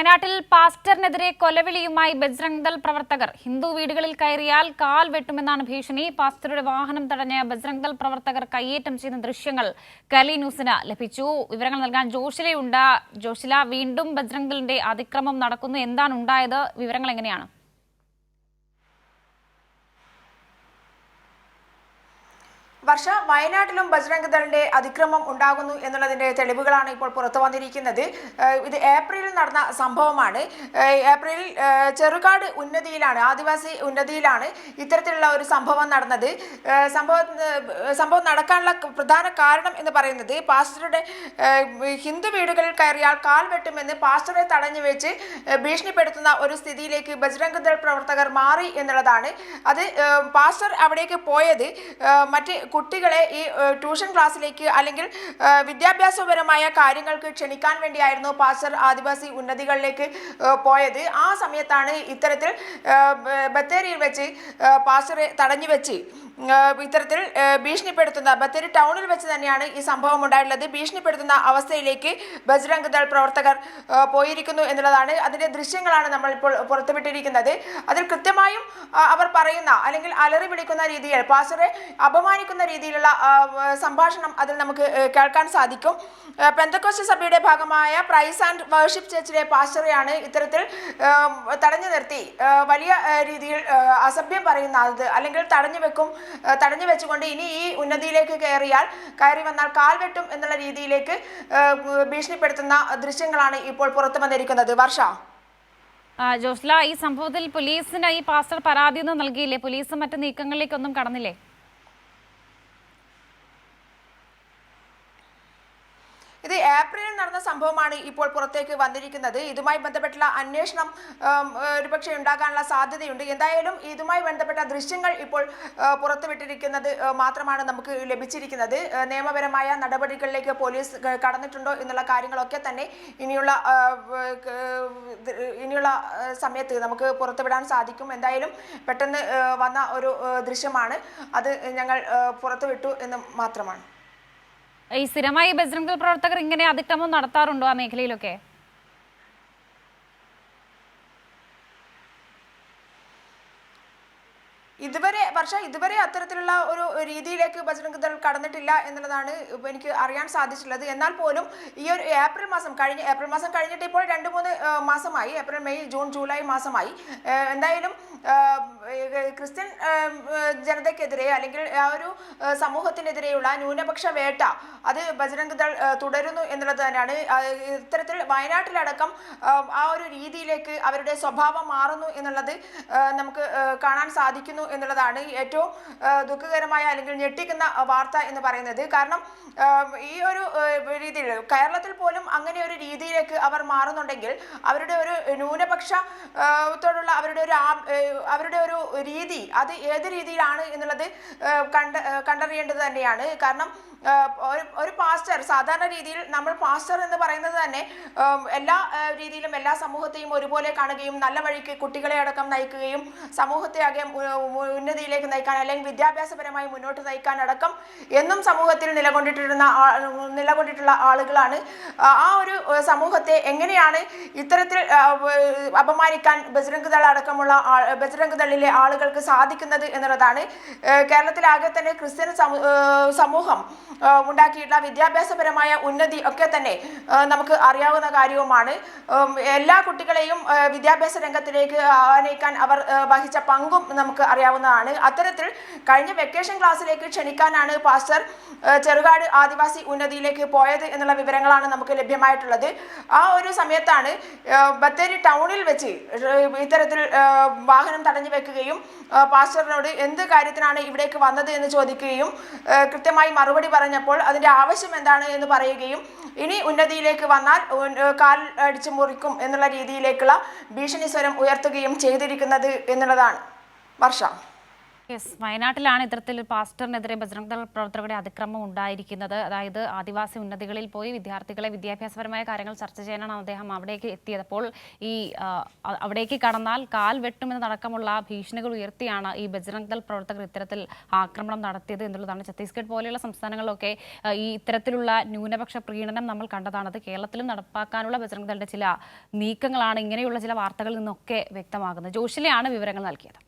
വയനാട്ടിൽ പാസ്റ്ററിനെതിരെ കൊലവിളിയുമായി ബജ്രംഗ് ദൾ പ്രവർത്തകർ. ഹിന്ദു വീടുകളിൽ കയറിയാൽ കാൽ വെട്ടുമെന്നാണ് ഭീഷണി. പാസ്റ്ററുടെ വാഹനം തടഞ്ഞ ബജ്രംഗ് ദൾ പ്രവർത്തകർ കയ്യേറ്റം ചെയ്യുന്ന ദൃശ്യങ്ങൾ കലി ന്യൂസിന് ലഭിച്ചു. വിവരങ്ങൾ നൽകാൻ ജോഷിലയുണ്ട്. ജോഷില വീണ്ടും ബജ്രംഗ് ദളിന്റെ അതിക്രമം നടക്കുന്നു. എന്താണ് ഉണ്ടായത്? വിവരങ്ങൾ എങ്ങനെയാണ്? വർഷ വയനാട്ടിലും ബജ്രംഗ് ദളിന്റെ അതിക്രമം ഉണ്ടാകുന്നു എന്നുള്ളതിന്റെ തെളിവുകളാണ് ഇപ്പോൾ പുറത്തു വന്നിരിക്കുന്നത്. ഇത് ഏപ്രിലിൽ നടന്ന സംഭവമാണ്. ഏപ്രിലിൽ ചെറുകാട് ഉന്നതിയിലാണ് ആദിവാസി ഉന്നതിയിലാണ് ഇത്തരത്തിലുള്ള ഒരു സംഭവം നടന്നത്. സംഭവം സംഭവം നടക്കാനുള്ള പ്രധാന കാരണം എന്ന് പറയുന്നത് പാസ്റ്ററുടെ ഹിന്ദു വീടുകളിൽ കയറിയാൽ കാൽ വെട്ടുമെന്ന് പാസ്റ്ററെ തടഞ്ഞു വെച്ച് ഭീഷണിപ്പെടുത്തുന്ന ഒരു സ്ഥിതിയിലേക്ക് ബജ്രംഗ് ദൾ പ്രവർത്തകർ മാറി എന്നുള്ളതാണ്. അത് പാസ്റ്റർ അവിടേക്ക് പോയത് മറ്റ് കുട്ടികളെ ഈ ട്യൂഷൻ ക്ലാസ്സിലേക്ക് അല്ലെങ്കിൽ വിദ്യാഭ്യാസപരമായ കാര്യങ്ങൾക്ക് ക്ഷണിക്കാൻ വേണ്ടിയായിരുന്നു പാസ്റ്റർ ആദിവാസി ഉന്നതികളിലേക്ക് പോയത്. ആ സമയത്താണ് ഇത്തരത്തിൽ ബത്തേരിയിൽ വെച്ച് പാസ്റ്ററെ തടഞ്ഞു വെച്ച് ഇത്തരത്തിൽ ഭീഷണിപ്പെടുത്തുന്ന ബത്തേരി ടൗണിൽ വെച്ച് തന്നെയാണ് ഈ സംഭവം ഉണ്ടായിട്ടുള്ളത്. ഭീഷണിപ്പെടുത്തുന്ന അവസ്ഥയിലേക്ക് ബജ്രംഗ് ദൾ പ്രവർത്തകർ പോയിരിക്കുന്നു എന്നുള്ളതാണ് അതിന്റെ ദൃശ്യങ്ങളാണ് നമ്മൾ ഇപ്പോൾ പുറത്തുവിട്ടിരിക്കുന്നത്. അതിൽ കൃത്യമായും അവർ പറയുന്ന അല്ലെങ്കിൽ അലറി വിളിക്കുന്ന രീതിയിൽ പാസ്റ്ററെ അപമാനിക്കുന്ന രീതിയിലുള്ള സംഭാഷണം അതിൽ നമുക്ക് കേൾക്കാൻ സാധിക്കും. പെന്തക്കോസ്റ്റ് സഭയുടെ ഭാഗമായ പ്രൈസ് ആൻഡ് വേർഷിപ്പ് ചർച്ചിലെ പാസ്റ്ററെയാണ് ഇത്തരത്തിൽ തടഞ്ഞു നിർത്തി. വലിയ രീതിയിൽ അസഭ്യം പറയുന്നത് അല്ലെങ്കിൽ തടഞ്ഞു വെക്കും തടഞ്ഞു വെച്ചുകൊണ്ട് ഇനി ഈ ഉന്നതിയിലേക്ക് കയറിയാൽ കയറി വന്നാൽ കാൽവെട്ടും എന്നുള്ള രീതിയിലേക്ക് ഭീഷണിപ്പെടുത്തുന്ന ദൃശ്യങ്ങളാണ് ഇപ്പോൾ പുറത്തു വന്നിരിക്കുന്നത്. വർഷ? ജോസ്ല ഈ സംഭവത്തിൽ പോലീസിന് ഈ പാസ്റ്റർ പരാതിയൊന്നും നൽകിയില്ലേ? പോലീസ് മറ്റു നീക്കങ്ങളിലേക്കൊന്നും കടന്നില്ലേ ഇത് ഏപ്രിലിൽ നടന്ന സംഭവമാണ് ഇപ്പോൾ പുറത്തേക്ക് വന്നിരിക്കുന്നത്. ഇതുമായി ബന്ധപ്പെട്ടുള്ള അന്വേഷണം ഒരുപക്ഷെ ഉണ്ടാകാനുള്ള സാധ്യതയുണ്ട്. എന്തായാലും ഇതുമായി ബന്ധപ്പെട്ട ദൃശ്യങ്ങൾ ഇപ്പോൾ പുറത്തുവിട്ടിരിക്കുന്നത് മാത്രമാണ് നമുക്ക് ലഭിച്ചിരിക്കുന്നത്. നിയമപരമായ നടപടികളിലേക്ക് പോലീസ് കടന്നിട്ടുണ്ടോ എന്നുള്ള കാര്യങ്ങളൊക്കെ തന്നെ ഇനിയുള്ള ഇനിയുള്ള സമയത്ത് നമുക്ക് പുറത്തുവിടാൻ സാധിക്കും. എന്തായാലും പെട്ടെന്ന് വന്ന ഒരു ദൃശ്യമാണ്. അത് ഞങ്ങൾ പുറത്തുവിട്ടു എന്ന് മാത്രമാണ്. ഈ സ്ഥിരമായി ബജ്രംഗൽ പ്രവർത്തകർ ഇങ്ങനെ അതിക്രമം നടത്താറുണ്ടോ ആ മേഖലയിലൊക്കെ? ഇതുവരെ വർഷ ഇതുവരെ അത്തരത്തിലുള്ള ഒരു രീതിയിലേക്ക് ബജറംഗ് ദൾ കടന്നിട്ടില്ല എന്നുള്ളതാണ് എനിക്ക് അറിയാൻ സാധിച്ചിട്ടുള്ളത്. എന്നാൽ പോലും ഈ ഒരു ഏപ്രിൽ മാസം കഴിഞ്ഞ ഏപ്രിൽ മാസം കഴിഞ്ഞിട്ട് ഇപ്പോൾ രണ്ട് മൂന്ന് മാസമായി ഏപ്രിൽ മെയ് ജൂൺ ജൂലൈ മാസമായി എന്തായാലും ക്രിസ്ത്യൻ ജനതയ്ക്കെതിരെ അല്ലെങ്കിൽ ആ ഒരു സമൂഹത്തിനെതിരെയുള്ള ന്യൂനപക്ഷ വേട്ട അത് ബജറംഗ് ദൾ തുടരുന്നു എന്നുള്ളത് തന്നെയാണ്. ഇത്തരത്തിൽ വയനാട്ടിലടക്കം ആ ഒരു രീതിയിലേക്ക് അവരുടെ സ്വഭാവം മാറുന്നു എന്നുള്ളത് നമുക്ക് കാണാൻ സാധിക്കുന്നു എന്നുള്ളതാണ് ഏറ്റവും ദുഃഖകരമായ അല്ലെങ്കിൽ ഞെട്ടിക്കുന്ന വാർത്ത എന്ന് പറയുന്നത്. കാരണം ഈ ഒരു രീതിയിൽ കേരളത്തിൽ പോലും അങ്ങനെ ഒരു രീതിയിലേക്ക് അവർ മാറുന്നുണ്ടെങ്കിൽ അവരുടെ ഒരു ന്യൂനപക്ഷത്തോടുള്ള ത്തോടുള്ള അവരുടെ ഒരു അവരുടെ ഒരു രീതി അത് ഏത് രീതിയിലാണ് എന്നുള്ളത് കണ്ട കണ്ടറിയേണ്ടത് തന്നെയാണ്. കാരണം ഒരു ഒരു പാസ്റ്റർ സാധാരണ രീതിയിൽ നമ്മൾ പാസ്റ്റർ എന്ന് പറയുന്നത് തന്നെ എല്ലാ രീതിയിലും എല്ലാ സമൂഹത്തെയും ഒരുപോലെ കാണുകയും നല്ല വഴിക്ക് കുട്ടികളെ അടക്കം നയിക്കുകയും സമൂഹത്തെ ആകെ ഉന്നതിയിലേക്ക് നയിക്കാൻ അല്ലെങ്കിൽ വിദ്യാഭ്യാസപരമായി മുന്നോട്ട് നയിക്കാൻ അടക്കം എന്നും സമൂഹത്തിൽ നിലകൊണ്ടിട്ടിരുന്ന നിലകൊണ്ടിട്ടുള്ള ആളുകളാണ്. ആ ഒരു സമൂഹത്തെ എങ്ങനെയാണ് ഇത്തരത്തിൽ അപമാനിക്കാൻ ബജ്രംഗ് ദൾ അടക്കമുള്ള ബജ്രംഗ് ദളിലെ ആളുകൾക്ക് സാധിക്കുന്നത് എന്നുള്ളതാണ്. കേരളത്തിലാകെ തന്നെ ക്രിസ്ത്യൻ സമൂഹം ഉണ്ടാക്കിയിട്ടുള്ള വിദ്യാഭ്യാസപരമായ ഉന്നതി ഒക്കെ തന്നെ നമുക്ക് അറിയാവുന്ന കാര്യവുമാണ്. എല്ലാ കുട്ടികളെയും വിദ്യാഭ്യാസ രംഗത്തിലേക്ക് ആനയിക്കാൻ അവർ വഹിച്ച പങ്കും നമുക്ക് അറിയാവുന്നതാണ് അത്തരത്തിൽ കഴിഞ്ഞ വെക്കേഷൻ ക്ലാസ്സിലേക്ക് ക്ഷണിക്കാനാണ് പാസ്റ്റർ ചെറുകാട് ആദിവാസി ഉന്നതിയിലേക്ക് പോയത് എന്നുള്ള വിവരങ്ങളാണ് നമുക്ക് ലഭ്യമായിട്ടുള്ളത്. ആ ഒരു സമയത്താണ് ബത്തേരി ടൗണിൽ വെച്ച് ഇത്തരത്തിൽ വാഹനം തടഞ്ഞു വെക്കുകയും പാസ്റ്ററിനോട് എന്ത് കാര്യത്തിനാണ് ഇവിടേക്ക് വന്നത് എന്ന് ചോദിക്കുകയും കൃത്യമായി മറുപടി പറഞ്ഞപ്പോൾ അതിന്റെ ആവശ്യം എന്താണ് എന്ന് പറയുകയും ഇനി ഉന്നതിയിലേക്ക് വന്നാൽ കാൽ അടിച്ചു മുറിക്കും എന്നുള്ള രീതിയിലേക്കുള്ള ഭീഷണി സ്വരം ഉയർത്തുകയും ചെയ്തിരിക്കുന്നത് എന്നുള്ളതാണ്. വർഷ. യെസ് വയനാട്ടിലാണ് ഇത്തരത്തിൽ പാസ്റ്ററിനെതിരെ ബജ്രംഗ് ദൾ പ്രവർത്തകരുടെ അതിക്രമം ഉണ്ടായിരിക്കുന്നത്. അതായത് ആദിവാസി ഉന്നതികളിൽ പോയി വിദ്യാർത്ഥികളെ വിദ്യാഭ്യാസപരമായ കാര്യങ്ങൾ ചർച്ച ചെയ്യാനാണ് അദ്ദേഹം അവിടേക്ക് എത്തിയതപ്പോൾ ഈ ആ, അ- അവിടേക്ക് കടന്നാൽ കാൽ വെട്ടുമെന്നതടക്കമുള്ള ഭീഷണികൾ ഉയർത്തിയാണ് ഈ ബജ്രംഗ് ദൾ പ്രവർത്തകർ ഇത്തരത്തിൽ ആക്രമണം നടത്തിയത് എന്നുള്ളതാണ്. ഛത്തീസ്ഗഡ് പോലെയുള്ള സംസ്ഥാനങ്ങളിലൊക്കെ ഈ ഇത്തരത്തിലുള്ള ന്യൂനപക്ഷ പ്രീണനം നമ്മൾ കണ്ടതാണത് കേരളത്തിലും നടപ്പാക്കാനുള്ള ബജ്രംഗ് ദളിന്റെ ചില നീക്കങ്ങളാണ് ഇങ്ങനെയുള്ള ചില വാർത്തകളിൽ നിന്നൊക്കെ വ്യക്തമാകുന്നത്. ജോഷിലെയാണ് വിവരങ്ങൾ നൽകിയത്.